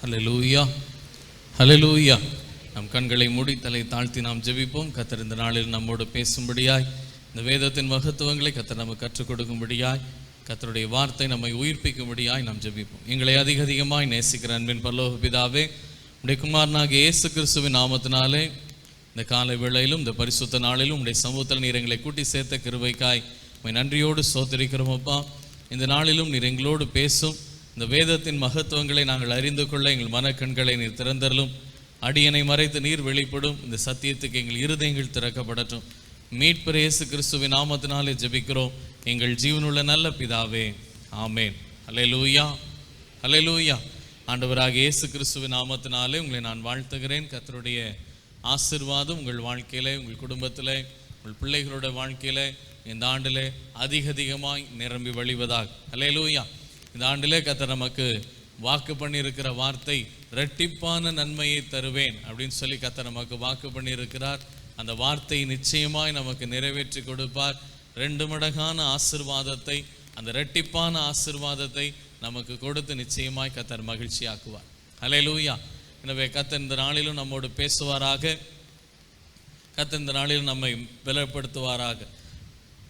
Hallelujah hallelujah நம் கண்களை மூடி தலை தாழ்த்தி நாம் ஜெபிப்போம். கத்தர் இந்த நாளில் நம்மோடு பேசும்படியாய் இந்த வேதத்தின் மகத்துவங்களை கத்தர் நமக்கு கற்றுக் கொடுக்கும்படியாய் கத்தருடைய வார்த்தை நம்மை உயிர்ப்பிக்கும்படியாய் நாம் ஜெபிப்போம். எங்களை அதிக அதிகமாய் நேசிக்கிற அன்பின் பல்லோக பிதாவே உடைய குமாரனாக இயேசு கிறிஸ்துவின் நாமத்தினாலே இந்த காலை வேளையிலும் இந்த பரிசுத்த நாளிலும் உடைய சமூகத்தில் நீர் எங்களை கூட்டி சேர்த்த கிருவைக்காய் உம்மை நன்றியோடு சோத்தரிக்கிறோம் அப்பா. இந்த நாளிலும் நீர் எங்களோடு பேசும். இந்த வேதத்தின் மகத்துவங்களை நாங்கள் அறிந்து கொள்ள எங்கள் மனக்கண்களை நீர் திறந்தரலும் அடியனை மறைத்து நீர் வெளிப்படும். இந்த சத்தியத்துக்கு எங்கள் இருதயங்கள் திறக்கப்படட்டும். மீட்பிரேசு இயேசு கிறிஸ்துவின் நாமத்தினாலே ஜெபிக்கிறோம். எங்கள் ஜீவனுள்ள நல்ல பிதாவே ஆமேன். அல்லேலூயா லூயா ஆண்டவராக இயேசு கிறிஸ்துவின் நாமத்தினாலே உங்களை நான் வாழ்த்துகிறேன். கத்தருடைய ஆசிர்வாதம் உங்கள் வாழ்க்கையிலே உங்கள் குடும்பத்தில் உங்கள் பிள்ளைகளோட வாழ்க்கையிலே இந்த ஆண்டிலே அதிக அதிகமாய் நிரம்பி வழிவதாக. அல்லேலூயா இந்த ஆண்டிலே கத்த நமக்கு வாக்கு பண்ணியிருக்கிற வார்த்தை ரெட்டிப்பான நன்மையை தருவேன் அப்படின்னு சொல்லி கத்த நமக்கு வாக்கு பண்ணியிருக்கிறார். அந்த வார்த்தை நிச்சயமாய் நமக்கு நிறைவேற்றி கொடுப்பார். ரெண்டு மடங்கான ஆசிர்வாதத்தை அந்த ரெட்டிப்பான ஆசிர்வாதத்தை நமக்கு கொடுத்து நிச்சயமாய் கத்தர் மகிழ்ச்சியாக்குவார். லூயா எனவே கத்தர் இந்த நாளிலும் நம்மோடு பேசுவாராக. கத்தர் இந்த நாளிலும் நம்மை பலப்படுத்துவாராக.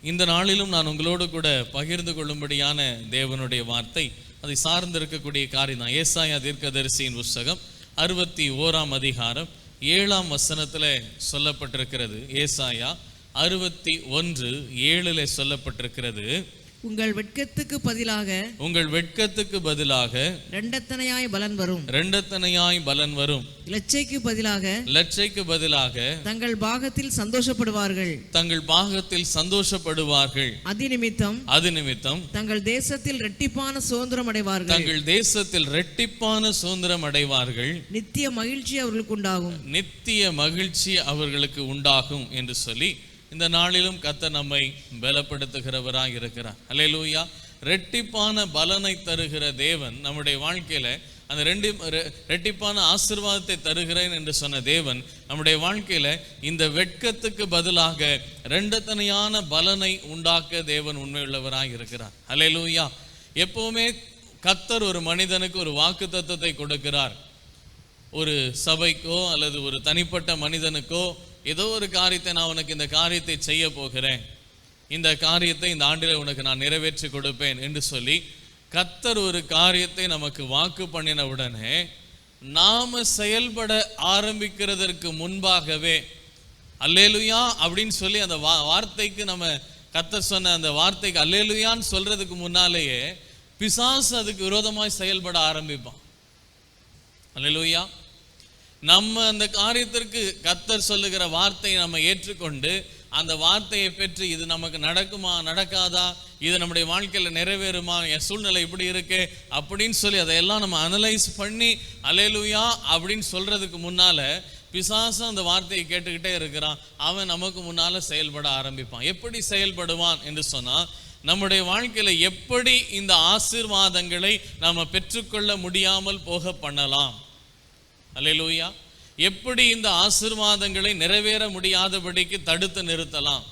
இந்த நாளிலும் நான் உங்களோடு கூட பகிர்ந்து கொள்ளும்படியான தேவனுடைய வார்த்தை அதை சார்ந்து இருக்கக்கூடிய காரியம் தான் ஏசாயா தீர்க்கதரிசியின் புஸ்தகம் அறுபத்தி ஓராம் அதிகாரம் ஏழாம் வசனத்தில் சொல்லப்பட்டிருக்கிறது. ஏசாயா அறுபத்தி ஒன்று ஏழில் சொல்லப்பட்டிருக்கிறது. உங்கள் வெட்கத்துக்கு பதிலாக உங்கள் வெட்கத்துக்கு பதிலாக ரெண்டத்தனையாய் பலன் வரும். ரெண்டத்தனையாய் பலன் வரும். இலச்சைக்கு பதிலாக லட்சைக்கு பதிலாக தங்கள் பாகத்தில் சந்தோஷப்படுவார்கள். தங்கள் பாகத்தில் சந்தோஷப்படுவார்கள். அதிநிமித்தம் அது நிமித்தம் தங்கள் தேசத்தில் ரெட்டிப்பான சுதந்திரம் அடைவார்கள். தங்கள் தேசத்தில் ரெட்டிப்பான சுதந்திரம் அடைவார்கள். நித்திய மகிழ்ச்சி அவர்களுக்கு உண்டாகும். நித்திய மகிழ்ச்சி அவர்களுக்கு உண்டாகும் என்று சொல்லி இந்த நாளிலும் கத்த நம்மை பலப்படுத்துகிறவராக இருக்கிறார். அல்லேலூயா ரெட்டிப்பான பலனை தருகிற தேவன் நம்முடைய வாழ்க்கையில அந்த ரெண்டு ரெ- ரெட்டிப்பான ஆசிர்வாதத்தை தருகிறேன் என்று சொன்ன தேவன் நம்முடைய வாழ்க்கையில இந்த வெட்கத்துக்கு பதிலாக ரெண்டத்தனையான பலனை உண்டாக்க தேவன் உண்மையுள்ளவராக இருக்கிறார். லூயா எப்பவுமே கத்தர் ஒரு மனிதனுக்கு ஒரு வாக்கு தத்துவத்தை கொடுக்கிறார். ஒரு சபைக்கோ அல்லது ஒரு தனிப்பட்ட மனிதனுக்கோ ஏதோ ஒரு காரியத்தை நான் உனக்கு இந்த காரியத்தை செய்ய போகிறேன். இந்த காரியத்தை இந்த ஆண்டில் உனக்கு நான் நிறைவேற்றி கொடுப்பேன் என்று சொல்லி கத்தர் ஒரு காரியத்தை நமக்கு வாக்கு பண்ணின உடனே நாம செயல்பட ஆரம்பிக்கிறதற்கு முன்பாகவே அல்லேலுயா அப்படின்னு சொல்லி அந்த வா வார்த்தைக்கு நம்ம கத்தர் சொன்ன அந்த வார்த்தைக்கு அல்லேலுயான்னு சொல்கிறதுக்கு முன்னாலேயே பிசாசு அதுக்கு விரோதமாய் செயல்பட ஆரம்பிப்பான். அல்லேலுயா. நம்ம அந்த காரியத்திற்கு கத்தர் சொல்லுகிற வார்த்தையை நம்ம ஏற்றுக்கொண்டு அந்த வார்த்தையை பெற்று இது நமக்கு நடக்குமா நடக்காதா இது நம்முடைய வாழ்க்கையில் நிறைவேறுமா என் சூழ்நிலை இப்படி இருக்கு அப்படின்னு சொல்லி அதையெல்லாம் நம்ம அனலைஸ் பண்ணி அலையலுயா அப்படின்னு சொல்றதுக்கு முன்னால பிசாசம் அந்த வார்த்தையை கேட்டுக்கிட்டே இருக்கிறான். அவன் நமக்கு முன்னால செயல்பட ஆரம்பிப்பான். எப்படி செயல்படுவான் என்று சொன்னா நம்முடைய வாழ்க்கையில எப்படி இந்த ஆசீர்வாதங்களை நாம் பெற்றுக்கொள்ள முடியாமல் போக பண்ணலாம்? அலையலூயா எப்படி இந்த ஆசீர்வாதங்களை நிறைவேற முடியாதபடிக்கு தடுத்து நிறுத்தலாம்?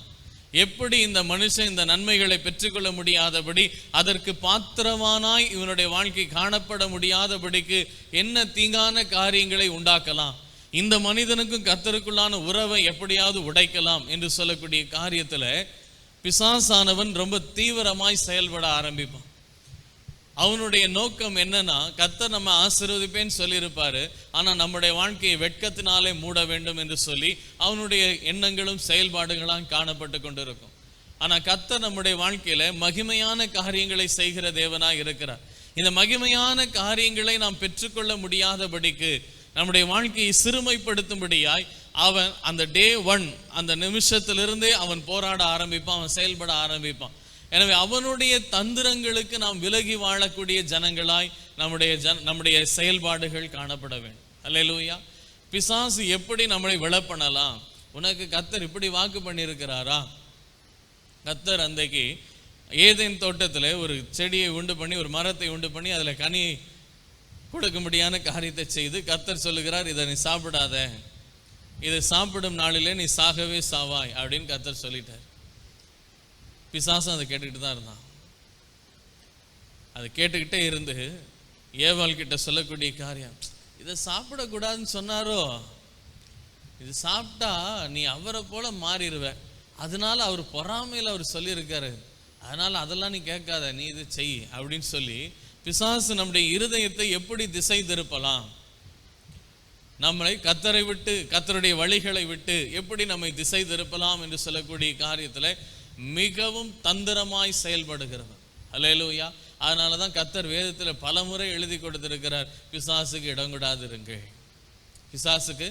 எப்படி இந்த மனுஷன் இந்த நன்மைகளை பெற்றுக்கொள்ள முடியாதபடி அதற்கு பாத்திரமானாய் இவனுடைய வாழ்க்கை காணப்பட முடியாதபடிக்கு என்ன தீங்கான காரியங்களை உண்டாக்கலாம்? இந்த மனிதனுக்கும் கத்தருக்குள்ளான உறவை எப்படியாவது உடைக்கலாம் என்று சொல்லக்கூடிய காரியத்தில் பிசாசானவன் ரொம்ப தீவிரமாய் செயல்பட ஆரம்பிப்பான். அவனுடைய நோக்கம் என்னன்னா கர்த்தர் நம்ம ஆசிர்வதிப்பேன்னு சொல்லியிருப்பாரு. ஆனால் நம்முடைய வாழ்க்கையை வெட்கத்தினாலே மூட வேண்டும் என்று சொல்லி அவனுடைய எண்ணங்களும் செயல்பாடுகளாக காணப்பட்டு கொண்டிருக்கும். ஆனால் கர்த்தர் நம்முடைய வாழ்க்கையில மகிமையான காரியங்களை செய்கிற தேவனாக இருக்கிறார். இந்த மகிமையான காரியங்களை நாம் பெற்றுக்கொள்ள முடியாதபடிக்கு நம்முடைய வாழ்க்கையை சிறுமைப்படுத்தும்படியாய் அவன் அந்த டே ஒன் அந்த நிமிஷத்திலிருந்தே அவன் போராட ஆரம்பிப்பான் அவன் செயல்பட ஆரம்பிப்பான். எனவே அவனுடைய தந்திரங்களுக்கு நாம் விலகி வாழக்கூடிய ஜனங்களாய் நம்முடைய ஜன் நம்முடைய செயல்பாடுகள் காணப்பட வேண்டும். அல்லேலூயா. பிசாசு எப்படி நம்மளை விளப்பணலாம் உனக்கு கத்தர் இப்படி வாக்கு பண்ணியிருக்கிறாரா? கத்தர் அன்றைக்கு ஏதேன் தோட்டத்தில் ஒரு செடியை உண்டு பண்ணி ஒரு மரத்தை உண்டு பண்ணி அதில் கனி கொடுக்கும்படியான காரியத்தை செய்து கத்தர் சொல்லுகிறார் இதை நீ சாப்பிடாத. இதை சாப்பிடும் நாளிலே நீ சாகவே சாவாய் அப்படின்னு கத்தர் சொல்லிட்டார். பிசாசும் அதை கேட்டுக்கிட்டு தான் இருந்தான். அதை கேட்டுக்கிட்டே இருந்து ஏவாள் கிட்ட சொல்லக்கூடிய காரியம் இதை சாப்பிடக்கூடாதுன்னு சொன்னாரோ? இது சாப்பிட்டா நீ அவரை போல மாறிடுவ அதனால அவர் பொறாமையில் அவர் சொல்லியிருக்காரு. அதனால அதெல்லாம் நீ கேட்காத நீ இது செய் அப்படின்னு சொல்லி பிசாசு நம்முடைய இருதயத்தை எப்படி திசை திருப்பலாம்? நம்மளை கத்தரை விட்டு கத்தருடைய வழிகளை விட்டு எப்படி நம்மை திசை திருப்பலாம் என்று சொல்லக்கூடிய காரியத்துல மிகவும் தந்திரமாய் செயல்படுகிறவர் அலையலூயா அதனால தான் கத்தர் வேதத்தில் பலமுறை எழுதி கொடுத்திருக்கிறார் பிசாசுக்கு இடம் கொடாதிருங்கள் பிசாசுக்கு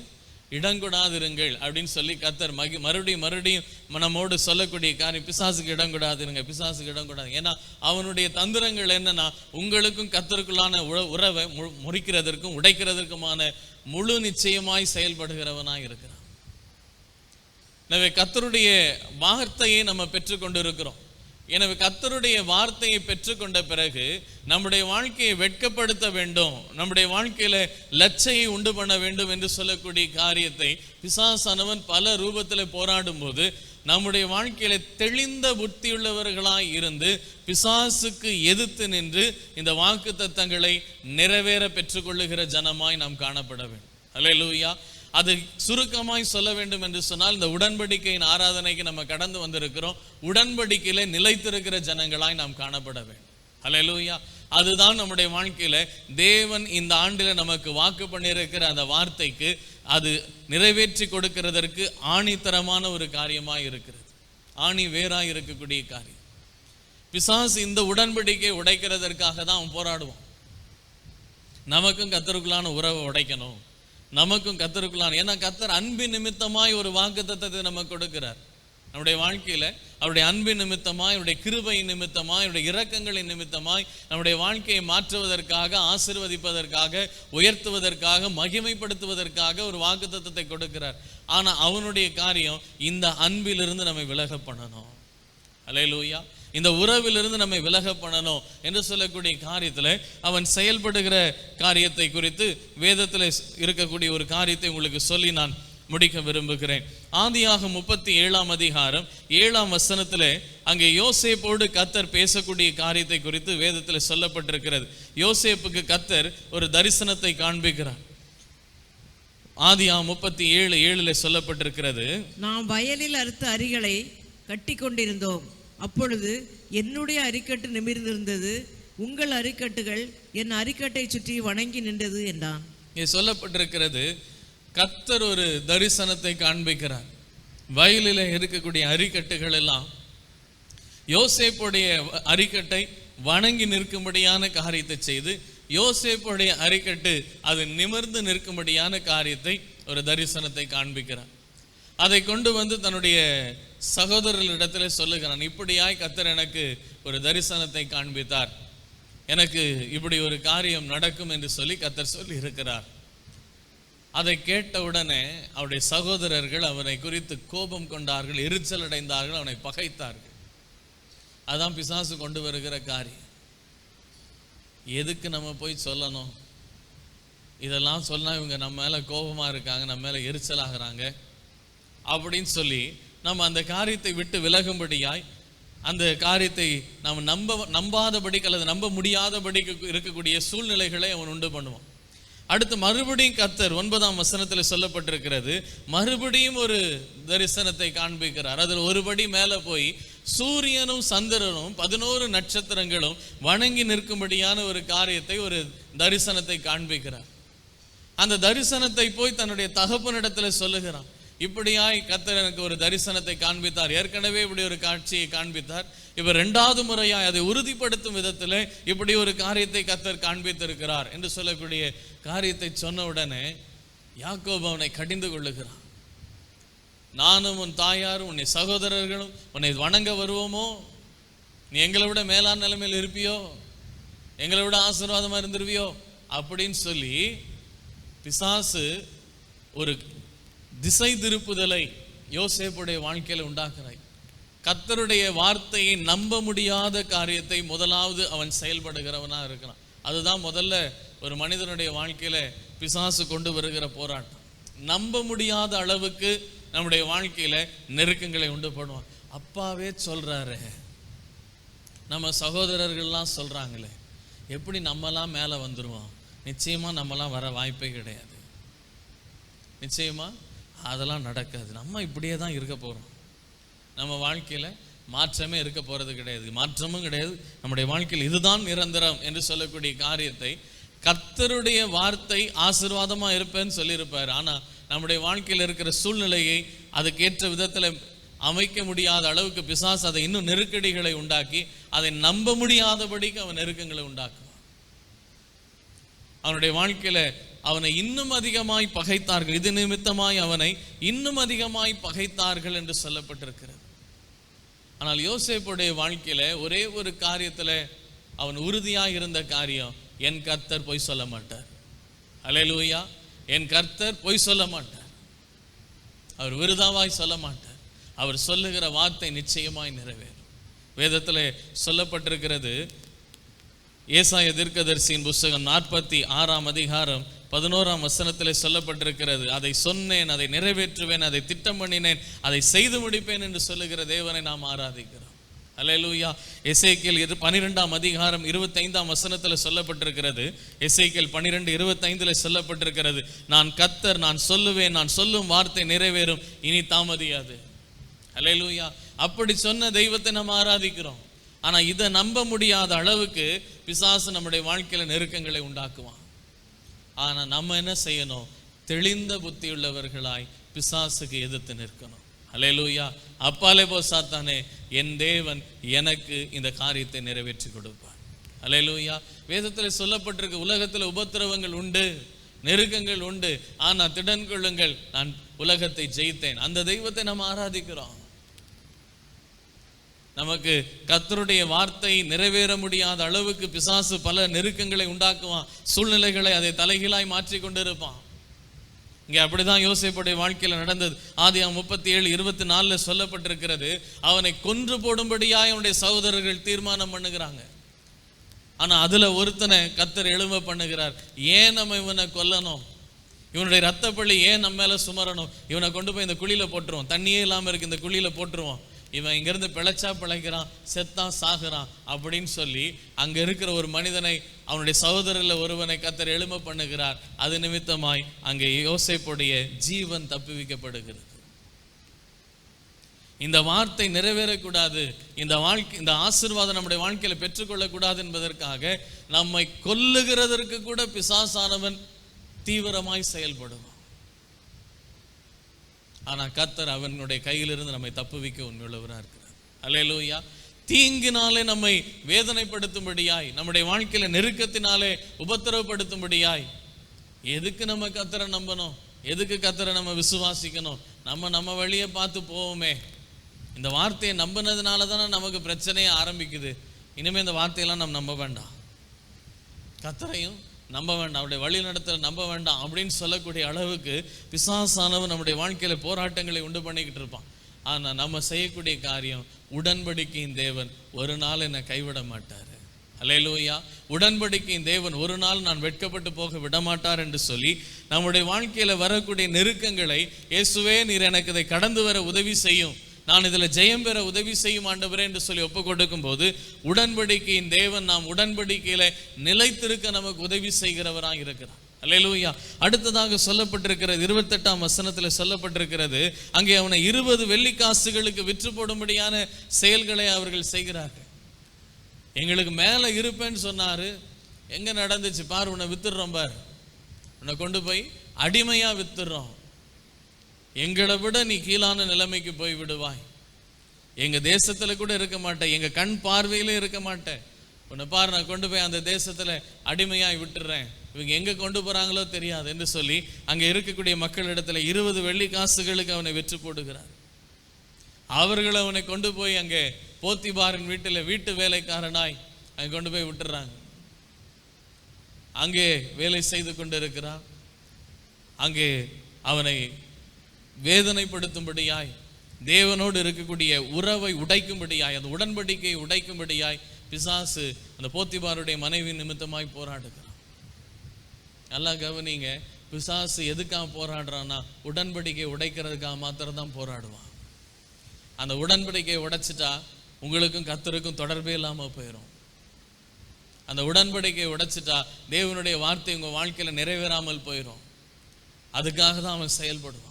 இடங்கொடாதிருங்கள் அப்படின்னு சொல்லி கத்தர் மகி மறுபடியும் மறுபடியும் நம்மோடு சொல்லக்கூடிய காரியம் பிசாசுக்கு இடம் கொடாதிருங்க பிசாசுக்கு இடம் கொடாது ஏன்னா அவனுடைய தந்திரங்கள் என்னன்னா உங்களுக்கும் கத்தருக்குள்ளான உற- உறவை மு- முறிக்கிறதற்கும் உடைக்கிறதற்குமான முழு நிச்சயமாய் செயல்படுகிறவனாய் இருக்கிறான். எனவே கத்தருடைய வார்த்தையை நம்ம பெற்றுக்கொண்டு இருக்கிறோம் எனவே கத்தருடைய வார்த்தையை பெற்றுக்கொண்ட பிறகு நம்முடைய வாழ்க்கையை வெட்கப்படுத்த வேண்டும். நம்முடைய வாழ்க்கையில லச்சையை உண்டு பண்ண வேண்டும் என்று சொல்லக்கூடிய காரியத்தை பிசாசானவன் பல ரூபத்தில் போராடும் போது நம்முடைய வாழ்க்கையில தெளிந்த புத்தியுள்ளவர்களாய் இருந்து பிசாசுக்கு எதிர்த்து நின்று இந்த வாக்கு தத்தங்களை நிறைவேற பெற்றுக்கொள்ளுகிற ஜனமாய் நாம் காணப்பட வேண்டும். அல்லேலூயா அது சுருக்கமாய் சொல்ல வேண்டும் என்று சொன்னால் இந்த உடன்படிக்கையின் ஆராதனைக்கு நம்ம கடந்து வந்திருக்கிறோம். உடன்படிக்கையில நிலைத்திருக்கிற ஜனங்களாய் நாம் காணப்பட வேண்டும். ஹalleluya. அதுதான் நம்முடைய வாழ்க்கையில தேவன் இந்த ஆண்டில நமக்கு வாக்கு பண்ணியிருக்கிற அந்த வார்த்தைக்கு அது நிறைவேற்றி கொடுக்கிறதற்கு ஆணித்தரமான ஒரு காரியமாய் இருக்கிறது. ஆணி வேறாய் இருக்கக்கூடிய காரியம். பிசாசு இந்த உடன்படிக்கை உடைக்கிறதற்காக தான் அவன் போராடுவான். நமக்கும் கத்தருக்குள்ளான உறவை உடைக்கணும். நமக்கும் கத்தருக்குள்ளான. ஏன்னா கத்தர் அன்பின் நிமித்தமாய் ஒரு வாக்குத்தத்தத்தை நமக்கு கொடுக்கிறார். நம்முடைய வாழ்க்கையில் அவருடைய அன்பின் நிமித்தமாய் அவருடைய கிருபையின் நிமித்தமாய் அவருடைய இரக்கங்களின் நிமித்தமாய் நம்முடைய வாழ்க்கையை மாற்றுவதற்காக ஆசிர்வதிப்பதற்காக உயர்த்துவதற்காக மகிமைப்படுத்துவதற்காக ஒரு வாக்குத்தத்தத்தை கொடுக்கிறார். ஆனால் அவனுடைய காரியம் இந்த அன்பிலிருந்து நம்மை விலக பண்ணணும். அலையலூயா இந்த உறவிலிருந்து நம்மை விலக பண்ணணும் என்று சொல்லக்கூடிய காரியத்துல அவன் செயல்படுகிற காரியத்தை குறித்து வேதத்தில் இருக்கக்கூடிய ஒரு காரியத்தை உங்களுக்கு சொல்லி நான் முடிக்க விரும்புகிறேன். ஆதியாக முப்பத்தி ஏழாம் அதிகாரம் ஏழாம் வசனத்தில் அங்கே யோசேப்போடு கத்தர் பேசக்கூடிய காரியத்தை குறித்து வேதத்தில் சொல்லப்பட்டிருக்கிறது. யோசேப்புக்கு கத்தர் ஒரு தரிசனத்தை காண்பிக்கிறார். ஆதியா முப்பத்தி ஏழு ஏழுல சொல்லப்பட்டிருக்கிறது. நாம் வயலில் அறுத்த அரிகளை கட்டி கொண்டிருந்தோம் அப்பொழுது என்னுடைய அரிக்கட்டு நிமிர்ந்திருந்தது. உங்கள் அரிக்கட்டுகள் என் அரிக்கட்டை சுற்றி வணங்கி நின்றது என்றான். இங்கே சொல்லப்பட்டிருக்கிறது கத்தர் ஒரு தரிசனத்தை காண்பிக்கிறார். வயலில் இருக்கக்கூடிய அரிக்கட்டுகள் எல்லாம் யோசேப்புடைய அரிக்கட்டை வணங்கி நிற்கும்படியான காரியத்தை செய்து யோசேப்புடைய அரிக்கட்டு அது நிமிர்ந்து நிற்கும்படியான காரியத்தை ஒரு தரிசனத்தை காண்பிக்கிறார். அதை கொண்டு வந்து தன்னுடைய சகோதரர்களிடத்தில் சொல்லுகிறான் இப்படியாய் கத்தர் எனக்கு ஒரு தரிசனத்தை காண்பித்தார். எனக்கு இப்படி ஒரு காரியம் நடக்கும் என்று சொல்லி கத்தர் சொல்லி இருக்கிறார் அதை கேட்டவுடனே அவருடைய சகோதரர்கள் அவனை குறித்து கோபம் கொண்டார்கள் எரிச்சல் அடைந்தார்கள் அவனை பகைத்தார்கள். அதான் பிசாசு கொண்டு வருகிற காரியம். எதுக்கு நம்ம போய் சொல்லணும்? இதெல்லாம் சொன்னால் இவங்க நம்ம மேலே கோபமாக இருக்காங்க நம்ம மேலே எரிச்சலாகிறாங்க அப்படின்னு சொல்லி நம்ம அந்த காரியத்தை விட்டு விலகும்படியாய் அந்த காரியத்தை நாம் நம்ப நம்பாதபடிக்கு அல்லது நம்ப முடியாதபடிக்கு இருக்கக்கூடிய சூழ்நிலைகளை அவன் உண்டு பண்ணுவான். அடுத்து மறுபடியும் கத்தர் ஒன்பதாம் வசனத்தில் சொல்லப்பட்டிருக்கிறது மறுபடியும் ஒரு தரிசனத்தை காண்பிக்கிறார். அதில் ஒருபடி மேலே போய் சூரியனும் சந்திரனும் பதினோரு நட்சத்திரங்களும் வணங்கி நிற்கும்படியான ஒரு காரியத்தை ஒரு தரிசனத்தை காண்பிக்கிறார். அந்த தரிசனத்தை போய் தன்னுடைய தகப்பனிடத்தில் சொல்லுகிறான். இப்படியாய் கத்தர் எனக்கு ஒரு தரிசனத்தை காண்பித்தார். ஏற்கனவே இப்படி ஒரு காட்சியை காண்பித்தார். இவர் ரெண்டாவது முறையாய் அதை உறுதிப்படுத்தும் விதத்தில் இப்படி ஒரு காரியத்தை கத்தர் காண்பித்திருக்கிறார் என்று சொல்லக்கூடிய காரியத்தை சொன்ன உடனே யாக்கோபு அவனை கடிந்து கொள்ளுகிறான். நானும் உன் தாயாரும் உன்னை சகோதரர்களும் உன்னை வணங்க வருவோமோ? நீ எங்களை விட மேலான நிலைமையில் இருப்பியோ? எங்களை விட ஆசீர்வாதமாக இருந்துருவியோ அப்படின்னு சொல்லி பிசாசு ஒரு திசை திருப்புதலை யோசேப்புடைய வாழ்க்கையில் உண்டாக்குறாய். கத்தருடைய வார்த்தையை நம்ப முடியாத காரியத்தை முதலாவது அவன் செயல்படுகிறவனாக இருக்கிறான். அதுதான் முதல்ல ஒரு மனிதனுடைய வாழ்க்கையில் பிசாசு கொண்டு வருகிற போராட்டம். நம்ப முடியாத அளவுக்கு நம்முடைய வாழ்க்கையில் நெருக்கங்களை உண்டு பண்ணுவான். அப்பாவே சொல்கிறாரு நம்ம சகோதரர்கள்லாம் சொல்கிறாங்களே எப்படி நம்மலாம் மேலே வந்துருவோம்? நிச்சயமாக நம்மலாம் வர வாய்ப்பே கிடையாது. நிச்சயமாக அதெல்லாம் நடக்காது. நம்ம இப்படியே தான் இருக்க போகிறோம் நம்ம வாழ்க்கையில் மாற்றமே இருக்க போகிறது கிடையாது. மாற்றமும் கிடையாது. நம்முடைய வாழ்க்கையில் இதுதான் நிரந்தரம் என்று சொல்லக்கூடிய காரியத்தை கர்த்தருடைய வார்த்தை ஆசிர்வாதமாக இருப்பேன்னு சொல்லியிருப்பார். ஆனால் நம்முடைய வாழ்க்கையில் இருக்கிற சூழ்நிலையை அதுக்கேற்ற விதத்தில் அமைக்க முடியாத அளவுக்கு பிசாசு அதை இன்னும் நெருக்கடிகளை உண்டாக்கி அதை நம்ப முடியாதபடிக்கு அவன் நெருக்கங்களை உண்டாக்குவான். அவனுடைய வாழ்க்கையில அவனை இன்னும் அதிகமாய் பகைத்தார்கள். இது நிமித்தமாய் அவனை இன்னும் அதிகமாய் பகைத்தார்கள் என்று சொல்லப்பட்டிருக்கிறது. ஆனால் யோசேப்புடைய வாழ்க்கையில ஒரே ஒரு காரியத்துல அவன் உறுதியாய் இருந்த காரியம் என் கர்த்தர் பொய் சொல்ல மாட்டார். அலையலூயா என் கர்த்தர் பொய் சொல்ல மாட்டார். அவர் விருதாவாய் சொல்ல மாட்டார். அவர் சொல்லுகிற வார்த்தை நிச்சயமாய் நிறைவேறும். வேதத்துல சொல்லப்பட்டிருக்கிறது ஏசாய தீர்க்கதரிசியின் புஸ்தகம் நாற்பத்தி ஆறாம் அதிகாரம் பதினோராம் வசனத்தில் சொல்லப்பட்டிருக்கிறது. அதை சொன்னேன் அதை நிறைவேற்றுவேன் அதை திட்டம் பண்ணினேன் அதை செய்து முடிப்பேன் என்று சொல்லுகிற தேவனை நாம் ஆராதிக்கிறோம். அலையலூயா எசைக்கியல் இரு பனிரெண்டாம் அதிகாரம் இருபத்தைந்தாம் வசனத்தில் சொல்லப்பட்டிருக்கிறது. எசைக்கியல் பனிரெண்டு இருபத்தைந்தில் சொல்லப்பட்டிருக்கிறது. நான் கத்தர் நான் சொல்லுவேன் நான் சொல்லும் வார்த்தை நிறைவேறும் இனி தாமதியாது. அலையலூயா அப்படி சொன்ன தெய்வத்தை நம்ம ஆராதிக்கிறோம். ஆனால் இதை நம்ப முடியாத அளவுக்கு பிசாசு நம்முடைய வாழ்க்கையில் நெருக்கங்களை உண்டாக்குவான். ஆனால் நம்ம என்ன செய்யணும்? தெளிந்த புத்தியுள்ளவர்களாய் பிசாசுக்கு எதிர்த்து நிற்கணும். அலையலூயா அப்பாலே போ சாத்தானே. என் தேவன் எனக்கு இந்த காரியத்தை நிறைவேற்றி கொடுப்பார். அலையலூயா வேதத்தில் சொல்லப்பட்டிருக்கு உலகத்தில் உபத்திரவங்கள் உண்டு நெருக்கங்கள் உண்டு. ஆனால் திடன் கொள்ளுங்கள் நான் உலகத்தை ஜெயித்தேன். அந்த தெய்வத்தை நம்ம ஆராதிக்கிறோம். நமக்கு கத்தருடைய வார்த்தை நிறைவேற முடியாத அளவுக்கு பிசாசு பல நெருக்கங்களை உண்டாக்குவான். சூழ்நிலைகளை அதை தலைகீழாய் மாற்றி கொண்டிருப்பான் இங்கே அப்படிதான் யோசிப்புடைய வாழ்க்கையில் நடந்தது. ஆதியாம் முப்பத்தி ஏழு இருபத்தி நாலில் சொல்லப்பட்டிருக்கிறது அவனை கொன்று போடும்படியா அவனுடைய சகோதரர்கள் தீர்மானம் பண்ணுகிறாங்க. ஆனால் அதில் ஒருத்தனை கத்தர் எழும்ப பண்ணுகிறார். ஏன் நம்ம இவனை கொல்லணும்? இவனுடைய ரத்தப்பள்ளி ஏன் நம்ம மேலே சுமரணும்? இவனை கொண்டு போய் இந்த குழியில் போட்டுருவோம். தண்ணியே இல்லாமல் இருக்கு இந்த குழியில் போட்டுருவோம். இவன் இங்கேருந்து பிழைச்சா பிழைக்கிறான் செத்தான் சாகுறான் அப்படின்னு சொல்லி அங்க இருக்கிற ஒரு மனிதனை அவனுடைய சகோதரில் ஒருவனை கத்தர் எழும பண்ணுகிறார். அது நிமித்தமாய் அங்கே யோசைப்புடைய ஜீவன் தப்புவிக்கப்படுகிறது. இந்த வார்த்தை நிறைவேறக்கூடாது. இந்த வாழ்க்கை இந்த ஆசீர்வாதம் நம்முடைய வாழ்க்கையில பெற்றுக்கொள்ளக்கூடாது என்பதற்காக நம்மை கொல்லுகிறதற்கு கூட பிசாசானவன் தீவிரமாய் செயல்படுவான். ஆனா கத்தர் அவனுடைய கையிலிருந்து நம்மை தப்புவிக்க உண்மையுள்ளவராக இருக்கிறார். அலையலூயா தீங்கினாலே நம்மை வேதனைப்படுத்தும்படியாய் நம்முடைய வாழ்க்கையில நெருக்கத்தினாலே உபத்திரவப்படுத்தும்படியாய் எதுக்கு நம்ம கத்தரை நம்பணும்? எதுக்கு கத்தரை நம்ம விசுவாசிக்கணும்? நம்ம நம்ம வழியை பார்த்து போவோமே. இந்த வார்த்தையை நம்பினதுனால தானே நமக்கு பிரச்சனையே ஆரம்பிக்குது. இனிமேல் இந்த வார்த்தையெல்லாம் நம்ம நம்ப வேண்டாம். கத்தரையும் நம்ப வேண்டாம் அவருடைய வழி நடத்தல நம்ப வேண்டாம் அப்படின்னு சொல்லக்கூடிய அளவுக்கு பிசாசானவன் நம்முடைய வாழ்க்கையில் போராட்டங்களை உண்டு பண்ணிக்கிட்டு இருப்பான். ஆனால் நம்ம செய்யக்கூடிய காரியம் உடன்படிக்கையின் தேவன் ஒரு நாள் என்னை கைவிட மாட்டார். அலையலூயா உடன்படிக்கையின் தேவன் ஒரு நாள் நான் வெட்கப்பட்டு போக விடமாட்டார் என்று சொல்லி நம்முடைய வாழ்க்கையில் வரக்கூடிய நெருக்கங்களை இயேசுவே நீர் எனக்கு இதை கடந்து வர உதவி செய்யும். நான் இதில் ஜெயம் பெற உதவி செய்யும் ஆண்டவரே என்று சொல்லி ஒப்பு கொடுக்கும் போது உடன்படிக்கையின் தேவன் நாம் உடன்படிக்கையில நிலைத்திருக்க நமக்கு உதவி செய்கிறவராக இருக்கிறார். அல்லையா அடுத்ததாக சொல்லப்பட்டிருக்கிறது இருபத்தெட்டாம் வசனத்தில் சொல்லப்பட்டிருக்கிறது அங்கே அவனை இருபது வெள்ளிக்காசுகளுக்கு விற்று போடும்படியான செயல்களை அவர்கள் செய்கிறார்கள். எங்களுக்கு மேலே இருப்பேன்னு சொன்னார் எங்கே நடந்துச்சு? பார் உன்னை வித்துடுறோம் பார். உன்னை கொண்டு போய் அடிமையாக வித்துடுறோம். எங்களை விட நீ கீழான நிலைமைக்கு போய் விடுவாய். எங்கள் தேசத்தில் கூட இருக்க மாட்டேன். எங்கள் கண் பார்வையிலே இருக்க மாட்டேன். உன்னை பாரு நான் கொண்டு போய் அந்த தேசத்தில் அடிமையாய் விட்டுறேன். இவங்க எங்கே கொண்டு போகிறாங்களோ தெரியாது என்று சொல்லி அங்கே இருக்கக்கூடிய மக்களிடத்தில் இருபது வெள்ளி காசுகளுக்கு அவனை வெற்றி போடுகிறார். அவர்கள் அவனை கொண்டு போய் அங்கே போத்திபாரின் வீட்டில் வீட்டு வேலைக்காரனாய் அங்கே கொண்டு போய் விட்டுறாங்க. அங்கே வேலை செய்து கொண்டிருக்கிறான் அங்கே அவனை வேதனைப்படுத்தும்படியாய் தேவனோடு இருக்கக்கூடிய உறவை உடைக்கும்படியாய் அந்த உடன்படிக்கையை உடைக்கும்படியாய் பிசாசு அந்த போத்திபாருடைய மனைவி நிமித்தமாய் போராடுகிறான் நல்லா கவனிங்க பிசாசு எதுக்காக போராடுறான்னா உடன்படிக்கை உடைக்கிறதுக்காக மாத்திரம் தான் போராடுவான். அந்த உடன்படிக்கையை உடைச்சிட்டா உங்களுக்கும் கத்தருக்கும் தொடர்பே இல்லாமல் போயிடும் அந்த உடன்படிக்கையை உடைச்சிட்டா தேவனுடைய வார்த்தை உங்க வாழ்க்கையில நிறைவேறாமல் போயிடும் அதுக்காக தான் அவன் செயல்படுவான்.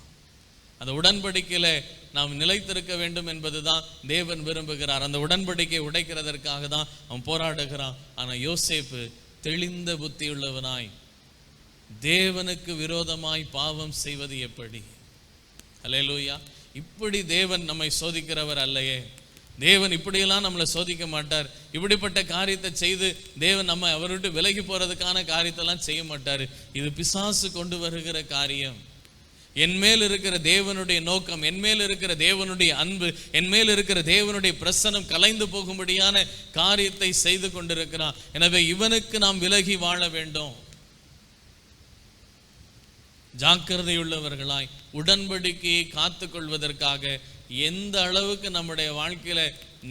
அந்த உடன்படிக்கையில் நாம் நிலைத்திருக்க வேண்டும் என்பதுதான் தேவன் விரும்புகிறார். அந்த உடன்படிக்கை உடைக்கிறதற்காக தான் அவன் போராடுகிறான். ஆனால் யோசேப்பு தெளிந்த புத்தியுள்ளவனாய் தேவனுக்கு விரோதமாய் பாவம் செய்வது எப்படி? அலையலூயா இப்படி தேவன் நம்மை சோதிக்கிறவர் அல்லையே. தேவன் இப்படியெல்லாம் நம்மளை சோதிக்க மாட்டார். இப்படிப்பட்ட காரியத்தை செய்து தேவன் நம்ம அவர்கிட்ட விலகி போறதுக்கான காரியத்தெல்லாம் செய்ய மாட்டார். இது பிசாசு கொண்டு வருகிற காரியம். என் மேல் இருக்கிற தேவனுடைய நோக்கம் என் மேல் இருக்கிற தேவனுடைய அன்பு என் மேல் இருக்கிற தேவனுடைய பிரசனம் கலைந்து போகும்படியான காரியத்தை செய்து கொண்டிருக்கிறான். எனவே இவனுக்கு நாம் விலகி வாழ வேண்டும். ஜாக்கிரதையுள்ளவர்களாய் உடன்படிக்கையை காத்து கொள்வதற்காக எந்த அளவுக்கு நம்முடைய வாழ்க்கையில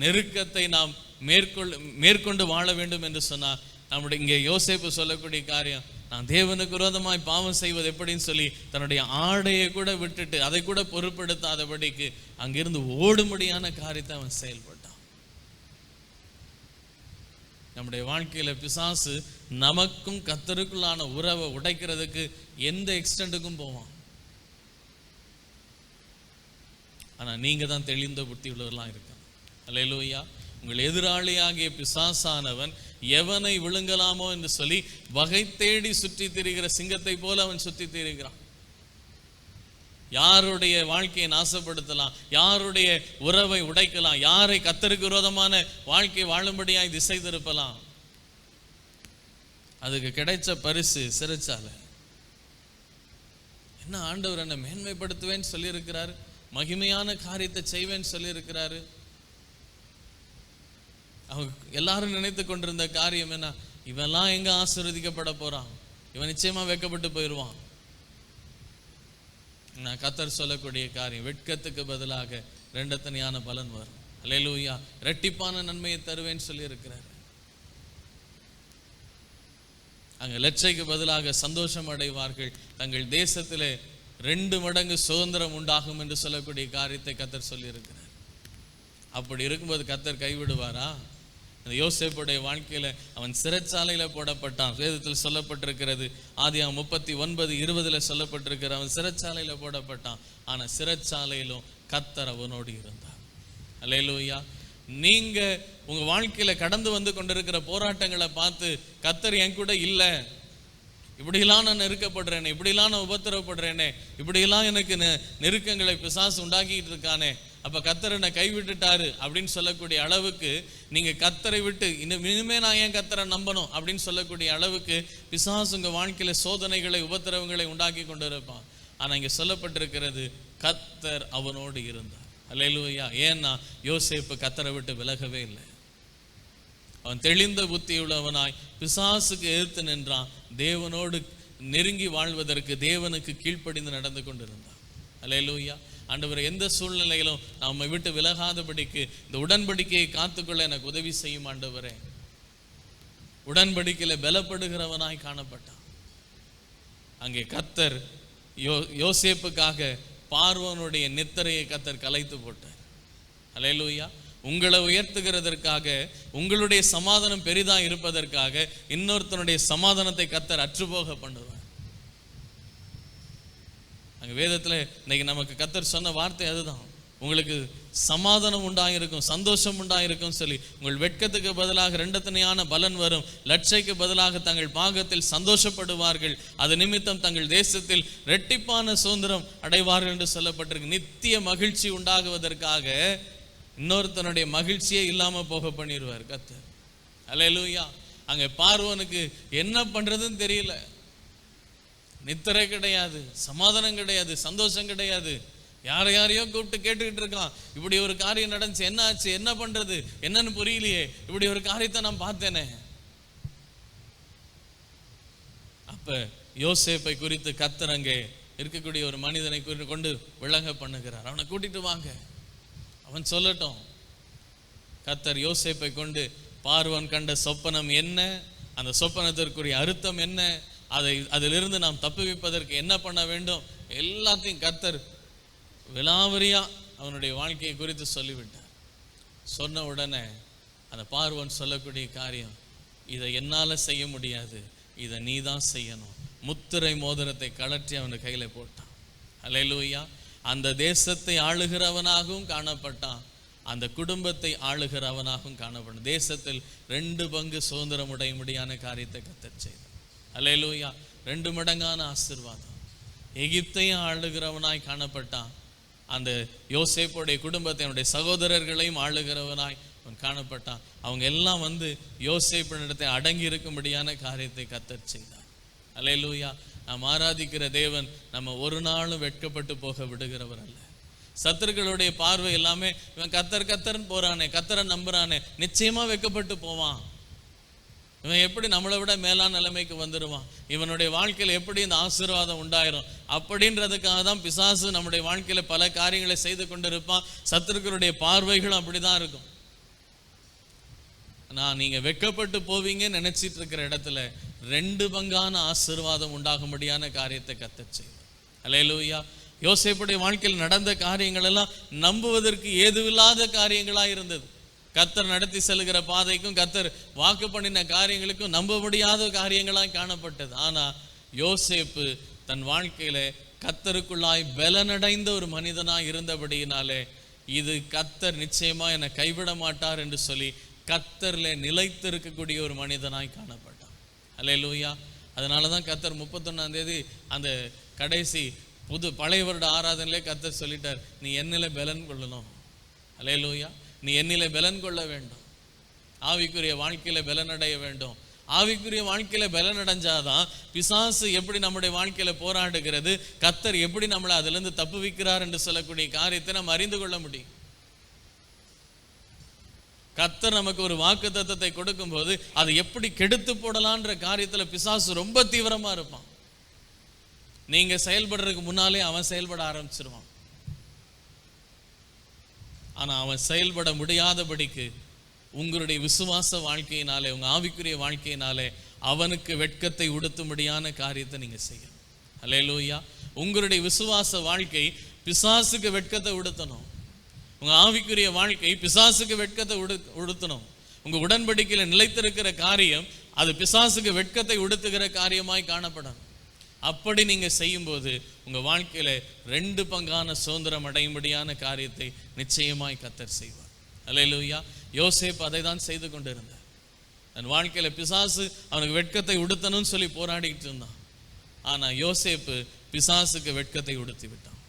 நெருக்கத்தை நாம் மேற்கொள் மேற்கொண்டு வாழ வேண்டும் என்று சொன்னால் நம்முடைய இங்கே யோசேப்பு சொல்லக்கூடிய காரியம் நான் தேவனுக்கு விரோதமாய் பாவம் செய்வது எப்படின்னு சொல்லி தன்னுடைய ஆடையை கூட விட்டுட்டு அதை கூட பொருட்படுத்தாதபடிக்கு அங்கிருந்து ஓடும்படியான காரியத்தை அவன் செயல்பட்டான். நம்முடைய வாழ்க்கையில பிசாசு நமக்கும் கத்தருக்குள்ளான உறவை உடைக்கிறதுக்கு எந்த எக்ஸ்டெண்டுக்கும் போவான். ஆனா நீங்க தான் தெளிந்த புத்தி உள்ளவர்களாக இருக்கான் அல்லேலூயா. உங்கள் எதிராளியாகிய பிசாசானவன் எவனை விழுங்கலாமோ என்று சொல்லி வகை தேடி சுற்றி திரிகிற சிங்கத்தை போல அவன் சுற்றி திரிகிறான். யாருடைய வாழ்க்கையை நாசப்படுத்தலாம்? யாருடைய உறவை உடைக்கலாம்? யாரை கத்தருக்கு விரோதமான வாழ்க்கை வாழும்படியாய் திசை திருப்பலாம்? அதுக்கு கிடைச்ச பரிசு சிறைச்சாலை. என்ன ஆண்டவர் என்ன மேன்மைப்படுத்துவேன்னு சொல்லியிருக்கிறாரு? மகிமையான காரியத்தை செய்வேன்னு சொல்லியிருக்கிறாரு? அவங்க எல்லாரும் நினைத்து கொண்டிருந்த காரியம் என்ன? இவெல்லாம் எங்க ஆசீர்வதிக்கப்பட போறான்? இவன் நிச்சயமா வெக்கப்பட்டு போயிடுவான் நான் கத்தர் சொல்லக்கூடிய காரியம் வெட்கத்துக்கு பதிலாக ரெண்டத்தனையான பலன் வரும். அலையலூயா ரெட்டிப்பான நன்மையை தருவேன்னு சொல்லி இருக்கிறார் அங்க லட்சைக்கு பதிலாக சந்தோஷம் அடைவார்கள். தங்கள் தேசத்திலே ரெண்டு மடங்கு சுதந்திரம் உண்டாகும் என்று சொல்லக்கூடிய காரியத்தை கத்தர் சொல்லியிருக்கிறார். அப்படி இருக்கும்போது கத்தர் கைவிடுவாரா? அந்த யோசேப்புடைய வாழ்க்கையில் அவன் சிறைச்சாலையில் போடப்பட்டான். வேதத்தில் சொல்லப்பட்டிருக்கிறது. ஆதியாம் முப்பத்தி ஒன்பது இருபதில் சொல்லப்பட்டிருக்கிற அவன் சிறைச்சாலையில் போடப்பட்டான். ஆனால் சிறைச்சாலையிலும் கத்தர் அவனோடு இருந்தான் அலையலூயா நீங்கள் உங்கள் வாழ்க்கையில் கடந்து வந்து கொண்டிருக்கிற போராட்டங்களை பார்த்து கத்தர் என் கூட இல்லை. இப்படியெல்லாம் நான் நெருக்கப்படுறேனே இப்படிலாம் நான் உபத்திரவப்படுறேனே இப்படியெல்லாம் எனக்கு நெ- நெருக்கங்களை பிசாசு உண்டாக்கிட்டு இருக்கானே. அப்ப கத்தர் என்னை கைவிட்டுட்டாரு அப்படின்னு சொல்லக்கூடிய அளவுக்கு நீங்க கத்தரை விட்டு இன்னும் இனிமே நான் ஏன் கத்தரை நம்பணும் அப்படின்னு சொல்லக்கூடிய அளவுக்கு பிசாசு உங்க வாழ்க்கையில சோதனைகளை உபத்திரவங்களை உண்டாக்கி கொண்டு இருப்பான். ஆனா இங்க சொல்லப்பட்டிருக்கிறது கத்தர் அவனோடு இருந்தார். அல்லையா ஏன்னா யோசேப்பு கத்தரை விட்டு விலகவே இல்லை. அவன் தெளிந்த புத்தியுள்ளவனாய் பிசாசுக்கு எதிர்த்து நின்றான். தேவனோடு நெருங்கி வாழ்வதற்கு தேவனுக்கு கீழ்ப்படிந்து நடந்து கொண்டிருந்தான். அல்லையா ஆண்டவர் எந்த சூழ்நிலையிலும் நம்மை விட்டு விலகாதபடிக்கு இந்த உடன்படிக்கையை காத்துக்கொள்ள எனக்கு உதவி செய்யும் ஆண்டவரே. உடன்படிக்கையில் பலப்படுகிறவனாய் காணப்பட்டான். அங்கே கத்தர் யோ யோசேப்புக்காக பார்வனுடைய நித்தரையை கத்தர் கலைத்து போட்டார். அலையலூயா உங்களை உயர்த்துகிறதற்காக உங்களுடைய சமாதானம் பெரிதா இருப்பதற்காக இன்னொருத்தனுடைய சமாதானத்தை கத்தர் அற்றுப்போக பண்ணுவார். அங்கே வேதத்தில் இன்னைக்கு நமக்கு கத்தர் சொன்ன வார்த்தை அதுதான். உங்களுக்கு சமாதானம் உண்டாயிருக்கும் சந்தோஷம் உண்டாயிருக்கும் சொல்லி உங்கள் வெட்கத்துக்கு பதிலாக ரெண்டத்தனையான பலன் வரும். லட்சைக்கு பதிலாக தங்கள் பாகத்தில் சந்தோஷப்படுவார்கள். அது நிமித்தம் தங்கள் தேசத்தில் ரெட்டிப்பான சுதந்திரம் அடைவார்கள் என்று சொல்லப்பட்டிருக்கு. நித்திய மகிழ்ச்சி உண்டாகுவதற்காக இன்னொருத்தனுடைய மகிழ்ச்சியே இல்லாமல் போக பண்ணிடுவார் கத்தர். அலையலூயா அங்கே பார்வனுக்கு என்ன பண்ணுறதுன்னு தெரியல. நித்திரை கிடையாது சமாதானம் கிடையாது சந்தோஷம் கிடையாது. யாரை யாரையோ கூப்பிட்டு கேட்டுக்கிட்டு இருக்கான். இப்படி ஒரு காரியம் நடந்துச்சு என்ன ஆச்சு என்ன பண்றது என்னன்னு புரியலையே. இப்படி ஒரு காரியத்தை நான் பார்த்தேனே. அப்ப யோசேப்பை குறித்து கத்தர் அங்கே இருக்கக்கூடிய ஒரு மனிதனை குறித்து கொண்டு விளங்க பண்ணுகிறார். அவனை கூட்டிட்டு வாங்க. அவன் சொல்லட்டும். கத்தர் யோசேப்பை கொண்டு பார்வன் கண்ட சொப்பனம் என்ன? அந்த சொப்பனத்திற்குரிய அர்த்தம் என்ன? அதை அதிலிருந்து நாம் தப்புவிப்பதற்கு என்ன பண்ண வேண்டும்? எல்லாத்தையும் கர்த்தர் விலாவரியா அவனுடைய வாழ்க்கையை குறித்து சொல்லிவிட்டார். சொன்ன உடனே அந்த பார்வன் சொல்லக்கூடிய காரியம் இதை என்னால் செய்ய முடியாது இதை நீ தான் செய்யணும். முத்திரை மோதிரத்தை கழற்றி அவன் கையில் போட்டான். அலையலூயா அந்த தேசத்தை ஆளுகிறவனாகவும் காணப்பட்டான். அந்த குடும்பத்தை ஆளுகிறவனாகவும் காணப்பட்டான். தேசத்தில் ரெண்டு பங்கு சுதந்திரம் உடைய முடியான காரியத்தை கத்தர் செய்தான் அலையலூயா ரெண்டு மடங்கான ஆசீர்வாதம். எகிப்தையும் ஆளுகிறவனாய் காணப்பட்டான். அந்த யோசேப்போடைய குடும்பத்தை அவனுடைய சகோதரர்களையும் ஆளுகிறவனாய் அவன் காணப்பட்டான். அவங்க எல்லாம் வந்து யோசேப்பினிடத்தை அடங்கி இருக்கும்படியான காரியத்தை கத்தர் செய்தார். அலையலூயா நாம் ஆராதிக்கிற தேவன் நம்ம ஒரு நாளும் வெட்கப்பட்டு போக விடுகிறவர் அல்ல. சத்துருக்களுடைய பார்வை எல்லாமே இவன் கத்தர் கத்தர்ன்னு போறானே கத்தரை நம்புறானே நிச்சயமா வெட்கப்பட்டு போவான். இவன் எப்படி நம்மளை விட மேலான நிலைமைக்கு வந்துடுவான் இவனுடைய வாழ்க்கையில் எப்படி இந்த ஆசீர்வாதம் உண்டாயிரும்? அப்படின்றதுக்காக தான் பிசாசு நம்முடைய வாழ்க்கையில் பல காரியங்களை செய்து கொண்டிருப்பான். சத்துருக்களுடைய பார்வைகளும் அப்படிதான் இருக்கும். நான் நீங்கள் வெட்கப்பட்டு போவீங்கன்னு நினச்சிட்டு இருக்கிற இடத்துல ரெண்டு பங்கான ஆசீர்வாதம் உண்டாகும்படியான காரியத்தை கத்தச் செய்வார் அல்லேலூயா யோசேப்புடைய வாழ்க்கையில் நடந்த காரியங்கள் எல்லாம் நம்புவதற்கு ஏதுவில்லாத காரியங்களாக இருந்தது. கத்தர் நடத்தி செல்கிற பாதைக்கும் கத்தர் வாக்கு பண்ணின காரியங்களுக்கும் நம்ப முடியாத காரியங்களாய் காணப்பட்டது. ஆனால் யோசேப்பு தன் வாழ்க்கையில கத்தருக்குள்ளாய் பலனடைந்த ஒரு மனிதனாய் இருந்தபடியினாலே இது கத்தர் நிச்சயமா என்னை கைவிட மாட்டார் என்று சொல்லி கத்தர்ல நிலைத்திருக்கக்கூடிய ஒரு மனிதனாய் காணப்பட்டான். அல்லேலூயா. அதனால தான் கத்தர் முப்பத்தொன்னாம் தேதி அந்த கடைசி புது பழைய வருட ஆராதனையிலே கத்தர் சொல்லிட்டார் நீ என்னில் பலன் கொள்ளணும். அல்லேலூயா. நீ என்னில பலன் கொள்ள வேண்டும். ஆவிக்குரிய வாழ்க்கையில பலனடைய வேண்டும். ஆவிக்குரிய வாழ்க்கையில பலன் அடைஞ்சாதான் பிசாசு எப்படி நம்முடைய வாழ்க்கையில போராடுகிறது கத்தர் எப்படி நம்மளை அதுல இருந்து தப்புவிக்கிறார் என்று சொல்லக்கூடிய காரியத்தை நம்ம அறிந்து கொள்ள முடியும். கத்தர் நமக்கு ஒரு வாக்கு தத்துவத்தை கொடுக்கும்போது அதை எப்படி கெடுத்து போடலான்ற காரியத்துல பிசாசு ரொம்ப தீவிரமா இருப்பான். நீங்க செயல்படுறதுக்கு முன்னாலே அவன் செயல்பட ஆரம்பிச்சிருவான். ஆனால் அவன் செயல்பட முடியாதபடிக்கு உங்களுடைய விசுவாச வாழ்க்கையினாலே உங்கள் ஆவிக்குரிய வாழ்க்கையினாலே அவனுக்கு வெட்கத்தை உடுத்தும்படியான காரியத்தை நீங்கள் செய்யணும். அல்லேலூயா உங்களுடைய விசுவாச வாழ்க்கை பிசாசுக்கு வெட்கத்தை உடுத்தணும். உங்கள் ஆவிக்குரிய வாழ்க்கை பிசாசுக்கு வெட்கத்தை உடு உடுத்தணும். உங்கள் உடன்படிக்கையில் நிலைத்திருக்கிற காரியம் அது பிசாசுக்கு வெட்கத்தை உடுத்துகிற காரியமாய் காணப்படணும். அப்படி நீங்க செய்யும்போது உங்க வாழ்க்கையில ரெண்டு பங்கான சுதந்திரம் அடையும்படியான காரியத்தை நிச்சயமாய் கத்தர் செய்வார். அல்லேலூயா. யோசேப் அதை தான் செய்து கொண்டிருந்தார். தன் வாழ்க்கையில பிசாசு அவனுக்கு வெட்கத்தை உடுத்தணும்னு சொல்லி போராடிக்கிட்டு இருந்தான். ஆனா யோசேப்பு பிசாசுக்கு வெட்கத்தை உடுத்தி விட்டான்.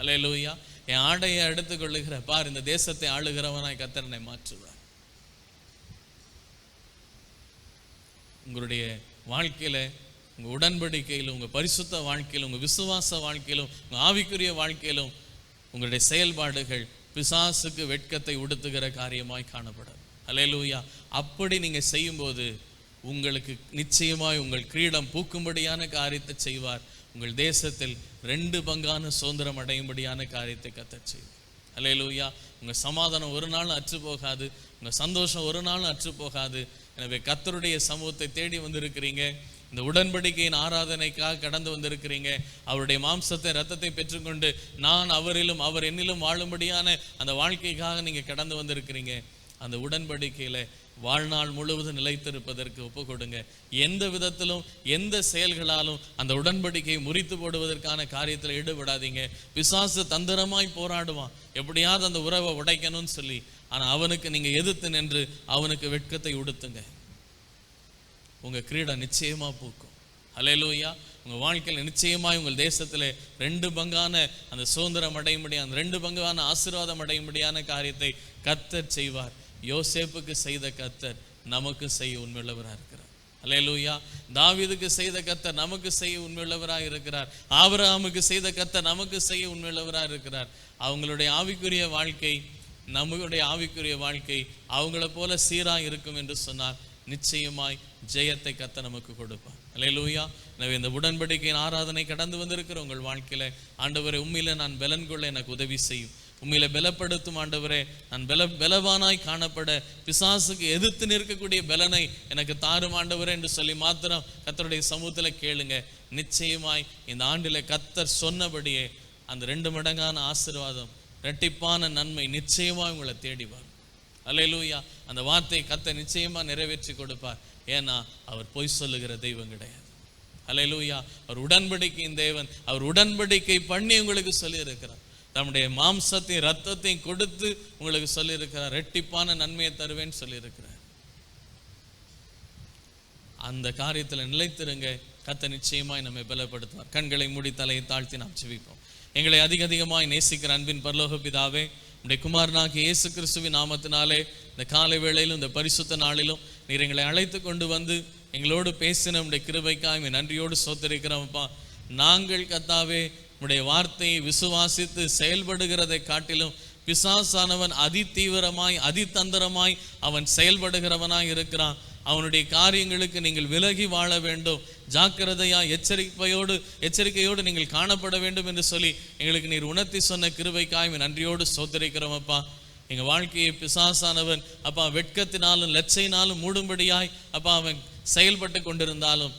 அல்லேலூயா. என் ஆடையை எடுத்துக்கொள்ளுகிற பார் இந்த தேசத்தை ஆளுகிறவனாய் கத்தரனை மாற்றுவார். உங்களுடைய வாழ்க்கையில உங்கள் உடன்படிக்கையிலும் உங்கள் பரிசுத்த வாழ்க்கையிலும் உங்கள் விசுவாச வாழ்க்கையிலும் உங்கள் ஆவிக்குரிய வாழ்க்கையிலும் உங்களுடைய செயல்பாடுகள் பிசாசுக்கு வெட்கத்தை உடுத்துகிற காரியமாய் காணப்படும். அலையலூயா அப்படி நீங்கள் செய்யும்போது உங்களுக்கு நிச்சயமாய் உங்கள் கிரீடம் பூக்கும்படியான காரியத்தை செய்வார். உங்கள் தேசத்தில் ரெண்டு பங்கான சுதந்திரம் அடையும்படியான காரியத்தை கத்த செய்வார். அலையலூயா உங்கள் சமாதானம் ஒரு நாள் அற்று போகாது. உங்கள் சந்தோஷம் ஒரு நாள் அற்று போகாது. எனவே கத்தருடைய சமூகத்தை தேடி வந்திருக்கிறீங்க. இந்த உடன்படிக்கையின் ஆராதனைக்காக கடந்து வந்திருக்கிறீங்க. அவருடைய மாம்சத்தை ரத்தத்தை பெற்றுக்கொண்டு நான் அவரிலும் அவர் என்னிலும் வாழும்படியான அந்த வாழ்க்கைக்காக நீங்கள் கடந்து வந்திருக்கிறீங்க. அந்த உடன்படிக்கையில் வாழ்நாள் முழுவதும் நிலைத்திருப்பதற்கு ஒப்பு கொடுங்க எந்த விதத்திலும் எந்த செயல்களாலும் அந்த உடன்படிக்கையை முறித்து போடுவதற்கான காரியத்தில் ஈடுபடாதீங்க. விசாசு தந்திரமாய் போராடுவான். எப்படியாவது அந்த உறவை உடைக்கணும்னு சொல்லி ஆனால் அவனுக்கு நீங்கள் எதிர்த்து நின்று அவனுக்கு வெட்கத்தை உடுத்துங்க. உங்க கிரீடம் நிச்சயமா பூக்கும். அலையலூயா உங்கள் வாழ்க்கையில் நிச்சயமாய் உங்கள் தேசத்தில் ரெண்டு பங்கான அந்த சுதந்திரம் அடையும்படியான அந்த ரெண்டு பங்கான ஆசீர்வாதம் அடையும்படியான காரியத்தை கத்தர் செய்வார். யோசேப்புக்கு செய்த கத்தர் நமக்கு செய்ய உண்மையுள்ளவராக இருக்கிறார். அலையலூயா தாவீதுக்கு செய்த கத்தர் நமக்கு செய்ய உண்மையுள்ளவராக இருக்கிறார். ஆபரகாமுக்கு செய்த கத்தர் நமக்கு செய்ய உண்மையுள்ளவராக இருக்கிறார். அவங்களுடைய ஆவிக்குரிய வாழ்க்கை நம்மளுடைய ஆவிக்குரிய வாழ்க்கை அவங்கள போல சீராக இருக்கும் என்று சொன்னார். நிச்சயமாய் ஜெயத்தை கத்த நமக்கு கொடுப்பார். அல்லேலூயா எனவே இந்த உடன்படிக்கையின் ஆராதனை கடந்து வந்திருக்கிற உங்கள் வாழ்க்கையில ஆண்டவரை உண்மையில் நான் பலன் கொள்ள எனக்கு உதவி செய்யும். உண்மையில பலப்படுத்தும் ஆண்டவரே நான் பல பலவானாய் காணப்பட பிசாசுக்கு எதிர்த்து நிற்கக்கூடிய பலனை எனக்கு தாரும் ஆண்டவரே என்று சொல்லி மாத்திரம் கத்தருடைய சமூகத்தில் கேளுங்க. நிச்சயமாய் இந்த ஆண்டில் கத்தர் சொன்னபடியே அந்த ரெண்டு மடங்கான ஆசீர்வாதம் இரட்டிப்பான நன்மை நிச்சயமாய் உங்களை தேடி வரும் அந்த வார்த்தையை கத்த நிச்சயமா நிறைவேற்றி கொடுப்பார். ஏன்னா அவர் பொய் சொல்லுகிற தெய்வம் கிடையாது. அல்லேலூயா. அவர் உடன்படிக்கையின் தேவன். அவர் உடன்படிக்கை பண்ணி உங்களுக்கு சொல்லியிருக்கிறார். தம்முடைய மாம்சத்தையும் ரத்தத்தையும் கொடுத்து உங்களுக்கு சொல்லியிருக்கிறார். ரெட்டிப்பான நன்மையை தருவேன்னு சொல்லியிருக்கிறார். அந்த காரியத்தில் நிலைத்திருங்க. கத்த நிச்சயமாய் நம்மை பலப்படுத்துவார். கண்களை மூடி தலையை தாழ்த்தி நாம் ஜெபிப்போம். எங்களை அதிக அதிகமாய் நேசிக்கிற அன்பின் பரலோக பிதாவே உடைய குமாரனாக இயேசு கிறிஸ்துவின் நாமத்தினாலே இந்த காலை வேளையிலும் இந்த பரிசுத்த நாளிலும் நீர் எங்களை அழைத்து கொண்டு வந்து எங்களோடு பேசின உடைய கிருபைக்காக உம்மை நன்றியோடு சோத்தரிக்கிறோம்ப்பா. நாங்கள் கத்தாவே உடைய வார்த்தையை விசுவாசித்து செயல்படுகிறதை காட்டிலும் பிசாசானவன் அதி தீவிரமாய் அதிதந்திரமாய் அவன் செயல்படுகிறவனாய் இருக்கிறான். அவனுடைய காரியங்களுக்கு நீங்கள் விலகி வாழ வேண்டும். ஜாக்கிரதையா எச்சரிக்கையோடு எச்சரிக்கையோடு நீங்கள் காணப்பட வேண்டும் என்று சொல்லி எங்களுக்கு நீர் உணர்த்தி சொன்ன கிருபைக்காய் நன்றியோடு சோதரிக்கிறோம் அப்பா. எங்கள் வாழ்க்கையை பிசாசானவன் அப்பா வெட்கத்தினாலும் லட்சையினாலும் மூடும்படியாய் அப்பா அவன் செயல்பட்டு கொண்டிருந்தாலும்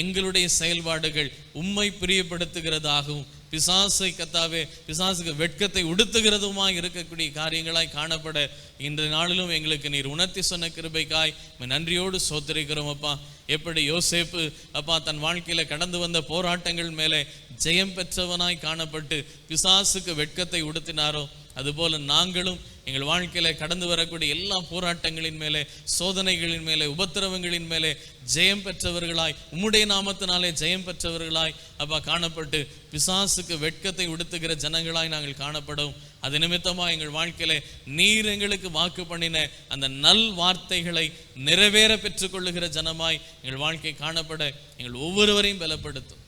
எங்களுடைய செயல்பாடுகள் உம்மை பிரியப்படுத்துகிறதாகவும் பிசாசை கத்தாவே பிசாசுக்கு வெட்கத்தை உடுத்துகிறதுமாய் இருக்கக்கூடிய காரியங்களாய் காணப்பட இன்றைய நாளிலும் எங்களுக்கு நீர் உணர்த்தி சொன்ன கிருபைக்காய். நன்றியோடு சோத்தரிக்கிறோம் அப்பா. எப்படி யோசேப்பு அப்பா தன் வாழ்க்கையில் கடந்து வந்த போராட்டங்கள் மேலே ஜெயம் பெற்றவனாய் காணப்பட்டு பிசாசுக்கு வெட்கத்தை உடுத்தினாரோ அதுபோல நாங்களும் எங்கள் வாழ்க்கையில கடந்து வரக்கூடிய எல்லா போராட்டங்களின் மேலே சோதனைகளின் மேலே உபத்திரவங்களின் மேலே ஜெயம் பெற்றவர்களாய் உம்முடைய நாமத்தினாலே ஜெயம் பெற்றவர்களாய் அப்பா காணப்பட்டு பிசாசுக்கு வெட்கத்தை உடுத்துகிற ஜனங்களாய் நாங்கள் காணப்படும். அது நிமித்தமா எங்கள் வாழ்க்கையில நீர் எங்களுக்கு வாக்கு பண்ணின அந்த நல் வார்த்தைகளை நிறைவேற பெற்றுக்கொள்ளுகிற ஜனமாய் எங்கள் வாழ்க்கை காணப்பட எங்கள் ஒவ்வொருவரையும் பலப்படுத்தும்.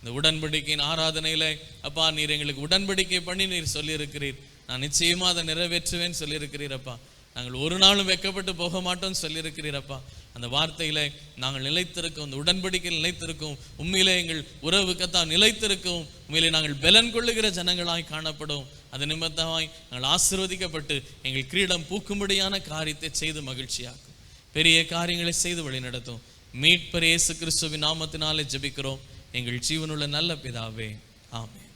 இந்த உடன்படிக்கையின் ஆராதனையில அப்பா நீர் எங்களுக்கு உடன்படிக்கை பண்ணி நீர் சொல்லியிருக்கிறீர். நான் நிச்சயமா அதை நிறைவேற்றுவேன் சொல்லியிருக்கிறீரப்பா. நாங்கள் ஒரு நாளும் வெக்கப்பட்டு போக மாட்டோம்னு சொல்லியிருக்கிறீரப்பா. அந்த வார்த்தையில நாங்கள் நிலைத்திருக்கோம் இந்த உடன்படிக்கையில் நிலைத்திருக்கோம் உண்மையிலே எங்கள் உறவுக்கத்தான் நிலைத்திருக்கும் உண்மையிலே நாங்கள் பலன் கொள்ளுகிற ஜனங்களாய் காணப்படும். அது நிமித்தமாய் நாங்கள் ஆசிர்வதிக்கப்பட்டு எங்கள் கிரீடம் பூக்கும்படியான காரியத்தை செய்து மகிழ்ச்சியாக்கும். பெரிய காரியங்களை செய்து வழிநடத்தும். மீட்பர் இயேசு கிறிஸ்துவின் நாமத்தினாலே ஜெபிக்கிறோம். எங்கள் ஜீவனுள்ள நல்ல பிதாவே. ஆமே